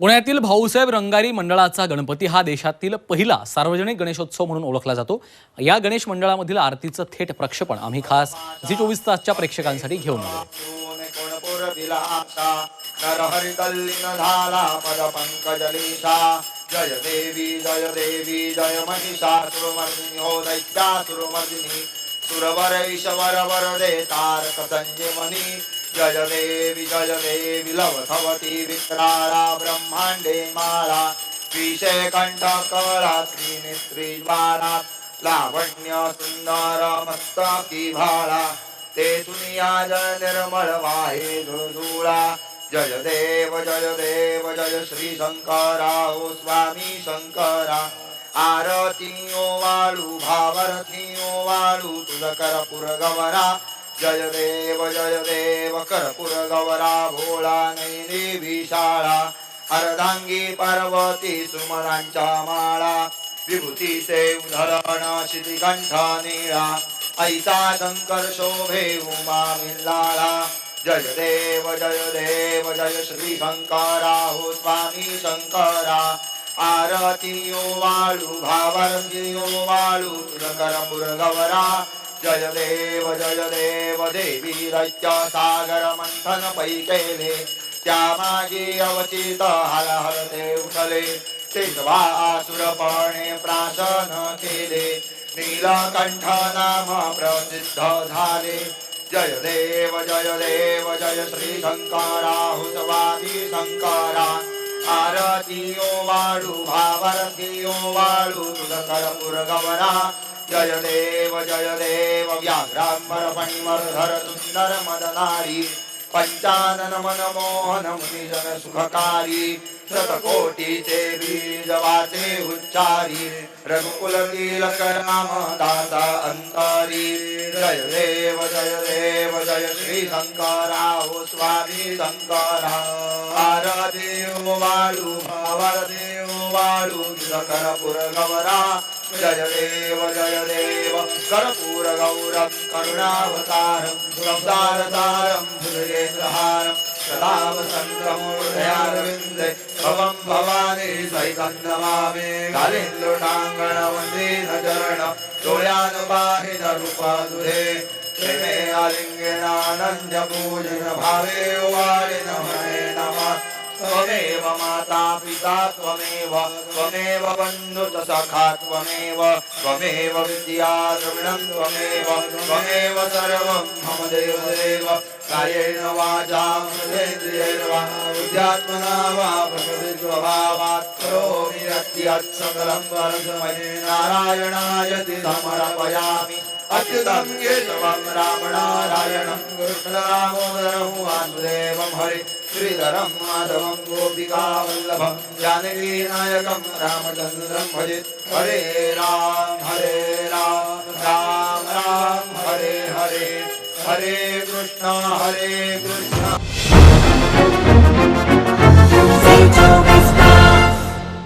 पुण्यातील भाऊसाहेब रंगारी मंडळाचा गणपती हा देशातील पहिला सार्वजनिक गणेशोत्सव म्हणून ओळखला जातो. या गणेश मंडळामधील आरतीचं थेट प्रक्षेपण आम्ही खास झी चोवीस तासच्या प्रेक्षकांसाठी घेऊन आलो. जय देवी जय देवी जय महिषासुरमर्दिनी हो दैत्यासुरमर्दिनी सुरवर ईश्वर वरदे तारक संजीवनी जय देवी जय देवी लवसवती विक्रारा ब्रह्मांडे माळा विषय कंठ कळा त्रिनेत्री लावण्य सुंदर मस्तकी भाळा ते दुनिया जय निर्मळ वाहे धुळा जय देव जय देव जय श्री शंकरा ओ स्वामी शंकरा आरती ओ वाळू भावरती ओ वाळू तुझ करपुर गवरा जय देव जय देव कर्पूर गवरा भोळा नैनी विशाळा अर्धांगी पार्वती सुमनांच्या माळा विभूतीचे उधरण शितिकंठ निळा ऐसा शंकर शोभे उमा मिल्लाळा जय देव जय देव जय श्री शंकरा हो स्वामी शंकरा आरती वाळू भावरती वाळू तुझकर गवरा जय देव जय देव देवी रज्य सागर मंथन पैकेले त्या मागे अवचित हर हर ते उठले तेजवा आसुरपणे प्राशन केले नीलकंठ नाम प्रसिद्ध झाले। जय देव जय देव जय श्री शंकरा हो शंकरा आरतीयो वाळू भावरतीयो वाळू वाळू तुझकर गवरा। जय देव जय देव व्याघ्रांबर फणिमरधर सुंदर मदनारी पंचानन मनमोहन मुनिजन सुखकारी शतकोटीचे बीज वाचे उच्चारी रघुकुल तिलक राम दासा अंतरी। जय देव जय देव जय श्री शंकरा हो स्वामी शंकरा। आरती वाळू भावरती वाळू तुझकर गवरा देव कर्पूर गौरम करुणावतारम संसारतारम भुजगेन्द्रहारम सदा वसन्तमूर्धयारविन्दे भवं भवानी सहितं नमामि कालिन्दुटाङ्गण वन्दीन चरण डोळ्यानुबाहिन रूपादुरे प्रेमे आलिङ्गनानन्द पूजन भावे वारिन हरे नमः त्वमेव माता पिता त्वमेव त्वमेव बन्धु च सखा त्वमेव त्वमेव विद्या द्रविणं त्वमेव त्वमेव सर्वं मम देवदेव। कायेन वाचा मनेन्द्रियैर्वा बुद्ध्यात्मना वा प्रकृतिस्वभावात् करोमि यत् सकलं परस्मै नारायणायति समर्पयामि अच्युतम् केशवम् रामणारायणम् कृष्णदामोदरं वासुदेवम् हरि श्रीधरं माधवं गोपिकावल्लभं जानकीनायकं रामचन्द्रम् भजे हरे राम हरे राम राम राम हरे हरे हरे कृष्ण हरे कृष्ण।